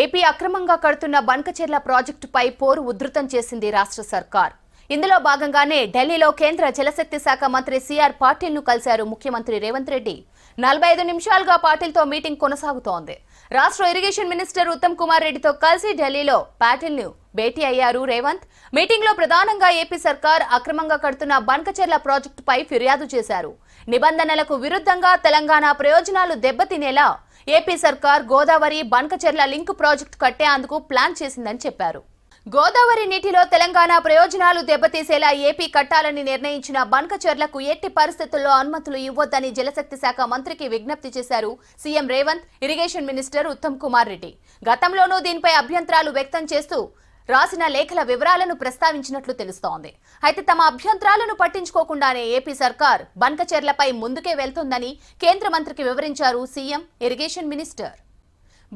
AP అక్రమంగా కడుతున్న బన్కచెర్ల ప్రాజెక్టుపై పోరు ఉధృతం చేసింది రాష్ట్ర సర్కార్. ఇందులో భాగంగానే ఢిల్లీలో కేంద్ర జలశక్తి శాఖ మంత్రి సిఆర్ పాటిల్ను కలిశారు ముఖ్యమంత్రి రేవంత్ రెడ్డి. నలభై ఐదు నిమిషాలుగా పాటిల్తో మీటింగ్ కొనసాగుతోంది. రాష్ట్ర ఇరిగేషన్ మినిస్టర్ ఉత్తమ్ కుమార్ రెడ్డితో కలిసి ఢిల్లీలో పాటిల్ను భేటీ అయ్యారు రేవంత్. మీటింగ్లో ప్రధానంగా ఏపీ సర్కార్ అక్రమంగా కడుతున్న బన్కచెర్ల ప్రాజెక్టుపై ఫిర్యాదు చేశారు. నిబంధనలకు విరుద్ధంగా తెలంగాణ ప్రయోజనాలు దెబ్బతినేలా ఏపీ సర్కార్ గోదావరి బనకచెర్ల లింక్ ప్రాజెక్టు కట్టేందుకు ప్లాన్ చేసిందని చెప్పారు. గోదావరి నీటిలో తెలంగాణ ప్రయోజనాలు దెబ్బతీసేలా ఏపీ కట్టాలని నిర్ణయించిన బన్కచెర్లకు ఎట్టి పరిస్థితుల్లో అనుమతులు ఇవ్వొద్దని జలశక్తి శాఖ మంత్రికి విజ్ఞప్తి చేశారు CM Revanth irrigation minister Uttam Kumar Reddy. గతంలోనూ దీనిపై అభ్యంతరాలు వ్యక్తం చేస్తూ రాసిన లేఖల వివరాలను ప్రస్తావించినట్లు తెలుస్తోంది. అయితే తమ అభ్యంతరాలను పట్టించుకోకుండానే ఏపీ సర్కార్ బనకచెర్లపై ముందుకే వెళ్తుందని కేంద్ర మంత్రికి వివరించారు సీఎం ఇరిగేషన్ మినిస్టర్.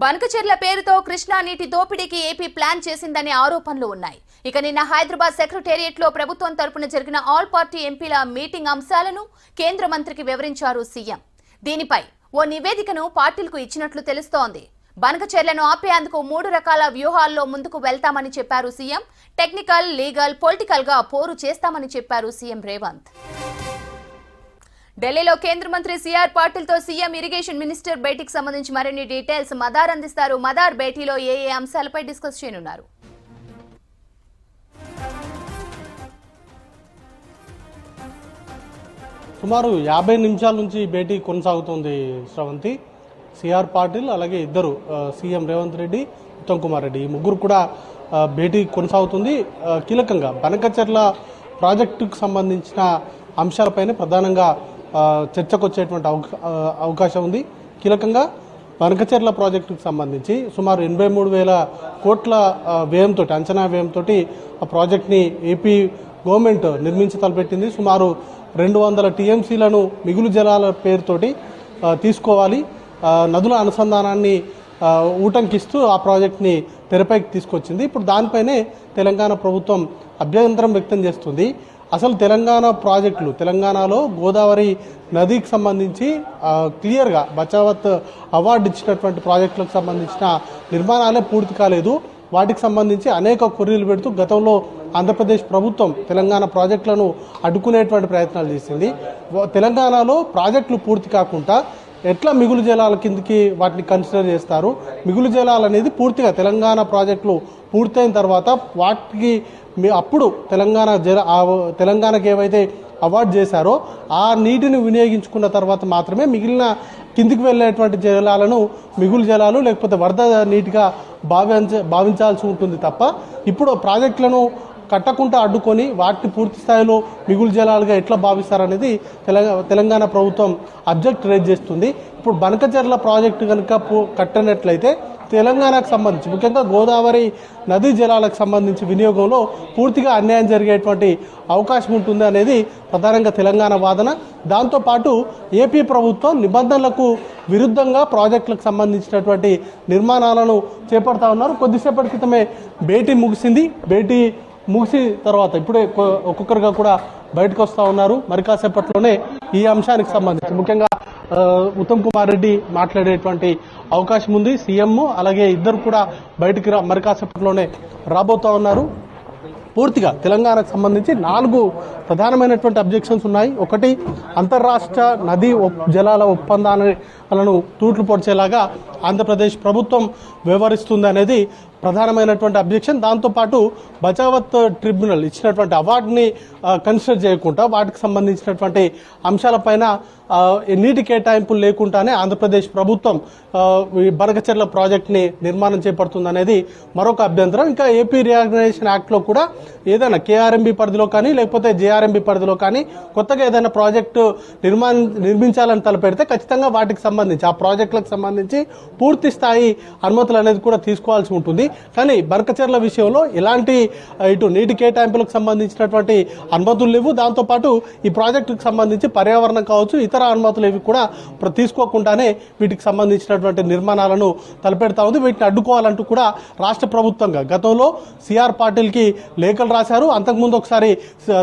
బనకచెర్ల పేరుతో కృష్ణా నీటి దోపిడీకి ఏపీ ప్లాన్ చేసిందనే ఆరోపణలు ఉన్నాయి. ఇక నిన్న హైదరాబాద్ సెక్రటేరియట్లో ప్రభుత్వం తరపున జరిగిన ఆల్ పార్టీ ఎంపీల మీటింగ్ అంశాలను కేంద్ర మంత్రికి వివరించారు సీఎం. దీనిపై ఓ నివేదికను పార్టీలకు ఇచ్చినట్లు తెలుస్తోంది. బనకచెర్లను ఆపేందుకు మూడు రకాల వ్యూహాల్లో ముందుకు వెళ్తామని చెప్పారు సీఎం. టెక్నికల్ లీగల్ పొలిటికల్గా పోరు చేస్తామని చెప్పారు సీఎం రేవంత్. ఢిల్లీలో కేంద్ర మంత్రి సిఆర్ పాటిల్తో సీఎం ఇరిగేషన్ మినిస్టర్ భేటీకి సంబంధించి మరిన్ని డీటెయిల్స్ మదార్ అందిస్తారు. మదార్ భేటీలో ఏ ఏ అంశాలపై డిస్కస్ చేయనున్నారు. సుమారు యాభై నిమిషాల నుంచి భేటీ కొనసాగుతోంది శ్రవంతి. సిఆర్ పాటిల్ అలాగే ఇద్దరు సీఎం రేవంత్ రెడ్డి ఉత్తమ్ కుమార్ రెడ్డి. ఈ ముగ్గురు కూడా భేటీ కొనసాగుతుంది. కీలకంగా బనకచెర్ల ప్రాజెక్టుకు సంబంధించిన అంశాలపైనే ప్రధానంగా చర్చకు వచ్చేటువంటి అవకా- అవకాశం ఉంది. కీలకంగా బనకచెర్ల ప్రాజెక్టుకు సంబంధించి సుమారు ఎనభై మూడు వేల కోట్ల వ్యయంతో అంచనా వ్యయంతో ఆ ప్రాజెక్ట్ని ఏపీ గవర్నమెంట్ నిర్మించి తలపెట్టింది. సుమారు రెండు వందల టీఎంసీలను మిగులు జలాల పేరుతోటి తీసుకోవాలి. నదుల అనుసంధానాన్ని ఊటంకిస్తూ ఆ ప్రాజెక్ట్ని తెరపైకి తీసుకొచ్చింది. ఇప్పుడు దానిపైనే తెలంగాణ ప్రభుత్వం అభ్యంతరం వ్యక్తం చేస్తుంది. అసలు తెలంగాణ ప్రాజెక్టులు తెలంగాణలో గోదావరి నదికి సంబంధించి క్లియర్గా బచావత్ అవార్డు ఇచ్చినటువంటి ప్రాజెక్టులకు సంబంధించిన నిర్మాణాలే పూర్తి కాలేదు. వాటికి సంబంధించి అనేక కొర్రీలు పెడుతూ గతంలో ఆంధ్రప్రదేశ్ ప్రభుత్వం తెలంగాణ ప్రాజెక్టులను అడ్డుకునేటువంటి ప్రయత్నాలు చేసింది. తెలంగాణలో ప్రాజెక్టులు పూర్తి కాకుండా ఎట్లా మిగులు జలాల కిందకి వాటిని కన్సిడర్ చేస్తారు? మిగులు జలాలు అనేది పూర్తిగా తెలంగాణ ప్రాజెక్టులు పూర్తయిన తర్వాత వాటికి మీ అప్పుడు తెలంగాణ జల తెలంగాణకి ఏవైతే అవార్డు చేశారో ఆ నీటిని వినియోగించుకున్న తర్వాత మాత్రమే మిగిలిన కిందికి వెళ్ళేటువంటి జలాలను మిగులు జలాలు లేకపోతే వరద నీటిగా భావించ భావించాల్సి ఉంటుంది తప్ప ఇప్పుడు ప్రాజెక్టులను కట్టకుండా అడ్డుకొని వాటిని పూర్తి స్థాయిలో మిగులు జలాలుగా ఎట్లా భావిస్తారనేది తెలంగాణ తెలంగాణ ప్రభుత్వం అబ్జెక్ట్ రేజ్ చేస్తుంది. ఇప్పుడు బనకచెర్ల ప్రాజెక్టు కనుక కట్టనట్లయితే తెలంగాణకు సంబంధించి ముఖ్యంగా గోదావరి నదీ జలాలకు సంబంధించి వినియోగంలో పూర్తిగా అన్యాయం జరిగేటువంటి అవకాశం ఉంటుంది అనేది ప్రధానంగా తెలంగాణ వాదన. దాంతోపాటు ఏపీ ప్రభుత్వం నిబంధనలకు విరుద్ధంగా ప్రాజెక్టులకు సంబంధించినటువంటి నిర్మాణాలను చేపడతా ఉన్నారు. కొద్దిసేపటి క్రితమే భేటీ ముగిసింది. భేటీ మూసి తర్వాత ఇప్పుడే ఒక్కొక్కరుగా కూడా బయటకు వస్తూ ఉన్నారు. మరి కాసేపట్లోనే ఈ అంశానికి సంబంధించి ముఖ్యంగా ఉత్తమ్ కుమార్ రెడ్డి మాట్లాడేటువంటి అవకాశం ఉంది. సీఎం అలాగే ఇద్దరు కూడా బయటికి రా మరి కాసేపట్లోనే రాబోతా ఉన్నారు. పూర్తిగా తెలంగాణకు సంబంధించి నాలుగు ప్రధానమైనటువంటి అబ్జెక్షన్స్ ఉన్నాయి. ఒకటి అంతర్రాష్ట్ర నదీ జలాల ఒప్పందాలను తూట్లు పొడిచేలాగా ఆంధ్రప్రదేశ్ ప్రభుత్వం వ్యవహరిస్తుంది అనేది ప్రధానమైనటువంటి అబ్జెక్షన్ దాంతోపాటు బచావత్ ట్రిబ్యునల్ ఇచ్చినటువంటి అవార్డుని కన్సిడర్ చేయకుండా వాటికి సంబంధించినటువంటి అంశాలపైన నీటి కేటాయింపులు లేకుండానే ఆంధ్రప్రదేశ్ ప్రభుత్వం ఈ బనకచెర్ల ప్రాజెక్ట్ని నిర్మాణం చేపడుతుంది అనేది మరొక అభ్యంతరం. ఇంకా ఏపీ రియాగ్నైజేషన్ యాక్ట్లో కూడా ఏదైనా కేఆర్ఎంబి పరిధిలో కానీ లేకపోతే జేఆర్ఎంబి పరిధిలో కానీ కొత్తగా ఏదైనా ప్రాజెక్టు నిర్మాణ నిర్మించాలని తలపెడితే ఖచ్చితంగా వాటికి సంబంధించి ఆ ప్రాజెక్టులకు సంబంధించి పూర్తి స్థాయి అనుమతులు అనేది కూడా తీసుకోవాల్సి ఉంటుంది. కానీ బర్కచర్ల విషయంలో ఎలాంటి ఇటు నీటి కేటాయింపులకు సంబంధించినటువంటి అనుమతులు లేవు. దాంతోపాటు ఈ ప్రాజెక్టుకు సంబంధించి పర్యావరణం కావచ్చు ఇతర అనుమతులు ఇవి కూడా తీసుకోకుండానే వీటికి సంబంధించినటువంటి నిర్మాణాలను తలపెడతా ఉంది. వీటిని అడ్డుకోవాలంటూ కూడా రాష్ట్ర ప్రభుత్వంగా గతంలో సిఆర్ పాటిల్కి లేఖలు రాశారు. అంతకుముందు ఒకసారి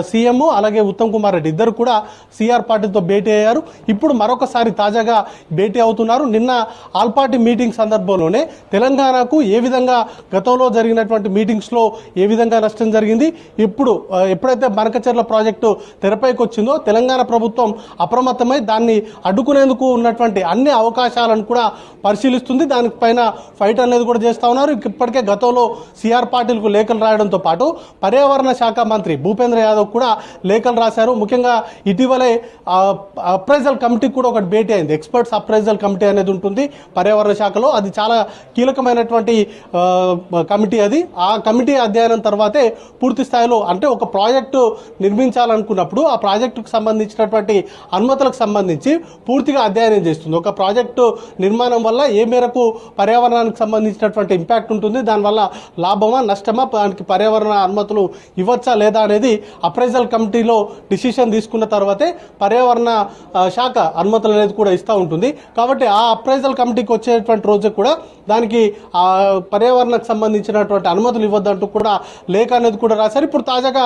సీఎం అలాగే ఉత్తమ్ కుమార్ రెడ్డి ఇద్దరు కూడా సిఆర్ పాటిల్తో భేటీ అయ్యారు. ఇప్పుడు మరొకసారి తాజాగా భేటీ అవుతున్నారు. నిన్న ఆల్పాటి మీటింగ్ సందర్భంలోనే తెలంగాణకు ఏ విధంగా గతంలో జరిగినటువంటి మీటింగ్స్లో ఏ విధంగా నష్టం జరిగింది ఇప్పుడు ఎప్పుడైతే బనకచెర్ల ప్రాజెక్టు తెరపైకి వచ్చిందో తెలంగాణ ప్రభుత్వం అప్రమత్తమై దాన్ని అడ్డుకునేందుకు ఉన్నటువంటి అన్ని అవకాశాలను కూడా పరిశీలిస్తుంది. దానిపైన ఫైట్ అనేది కూడా చేస్తూ ఉన్నారు. ఇప్పటికే గతంలో సిఆర్ పాటిల్కు లేఖలు రాయడంతో పాటు పర్యావరణ శాఖ మంత్రి భూపేంద్ర యాదవ్ కూడా లేఖలు రాశారు. ముఖ్యంగా ఇటీవలే అప్రైజల్ కమిటీకి కూడా ఒకటి భేటీ అయింది. ఎక్స్పర్ట్స్ అప్రైజల్ కమిటీ అనేది ఉంటుంది. పర్యావరణ శాఖలో అది చాలా కీలకమైనటువంటి కమిటీ అది. ఆ కమిటీ అధ్యయనం తర్వాతే పూర్తి స్థాయిలో అంటే ఒక ప్రాజెక్టు నిర్మించాలనుకున్నప్పుడు ఆ ప్రాజెక్టుకు సంబంధించినటువంటి అనుమతులకు సంబంధించి పూర్తిగా అధ్యయనం చేస్తుంది. ఒక ప్రాజెక్టు నిర్మాణం వల్ల ఏ మేరకు పర్యావరణానికి సంబంధించినటువంటి ఇంపాక్ట్ ఉంటుంది దానివల్ల లాభమా నష్టమా దానికి పర్యావరణ అనుమతులు ఇవ్వచ్చా లేదా అనేది అప్రైజల్ కమిటీలో డిసిషన్ తీసుకున్న తర్వాతే పర్యావరణ శాఖ అనుమతులు అనేది కూడా ఇస్తూ ఉంటుంది. కాబట్టి ఆ అప్రైజల్ కమిటీకి వచ్చే వచ్చేటువంటి రోజు కూడా దానికి పర్యావరణకు సంబంధించినటువంటి అనుమతులు ఇవ్వద్దంటూ కూడా లేఖ అనేది కూడా రాశారు. ఇప్పుడు తాజాగా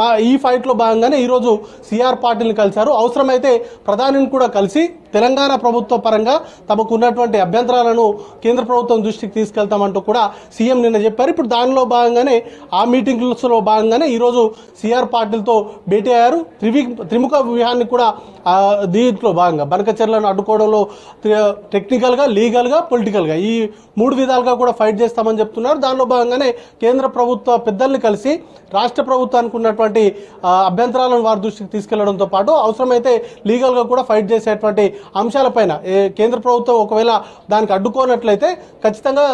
మా ఈ ఫైట్లో భాగంగానే ఈరోజు సిఆర్ పాటిల్ని కలిశారు. అవసరమైతే ప్రధానిని కూడా కలిసి తెలంగాణ ప్రభుత్వ పరంగా తమకు ఉన్నటువంటి అభ్యంతరాలను కేంద్ర ప్రభుత్వం దృష్టికి తీసుకెళ్తామంటూ కూడా సీఎం నిన్న చెప్పారు. ఇప్పుడు దానిలో భాగంగానే ఆ మీటింగ్స్లో భాగంగానే ఈరోజు సిఆర్ పాటిల్తో భేటీ అయ్యారు. త్రివి త్రిముఖ వ్యూహాన్ని కూడా దీంట్లో భాగంగా బనకచర్లను అడ్డుకోవడంలో టెక్నికల్గా లీగల్గా పొలిటికల్గా ఈ మూడు విధాలుగా కూడా ఫైట్ చేస్తామని చెప్తున్నారు. దానిలో భాగంగానే కేంద్ర ప్రభుత్వ పెద్దల్ని కలిసి రాష్ట్ర ప్రభుత్వానికి ఉన్నటువంటి అభ్యంతరాలను వారి దృష్టికి తీసుకెళ్ళడంతో పాటు అవసరమైతే లీగల్గా కూడా ఫైట్ చేసేటువంటి అంశాలపైన కేంద్ర ప్రభుత్వం ఒకవేళ దానికి అడ్డుకోనట్లయితే ఖచ్చితంగా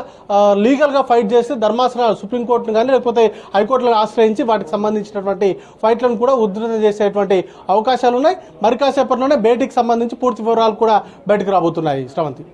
లీగల్గా ఫైట్ చేసి ధర్మాసన సుప్రీంకోర్టును కానీ లేకపోతే హైకోర్టులను ఆశ్రయించి వాటికి సంబంధించినటువంటి ఫైట్లను కూడా ఉధృతం చేసేటువంటి అవకాశాలు ఉన్నాయి మరి కాసేపట్లోనే భేటీకి సంబంధించి పూర్తి వివరాలు కూడా బయటకు రాబోతున్నాయి. శ్రవంతి.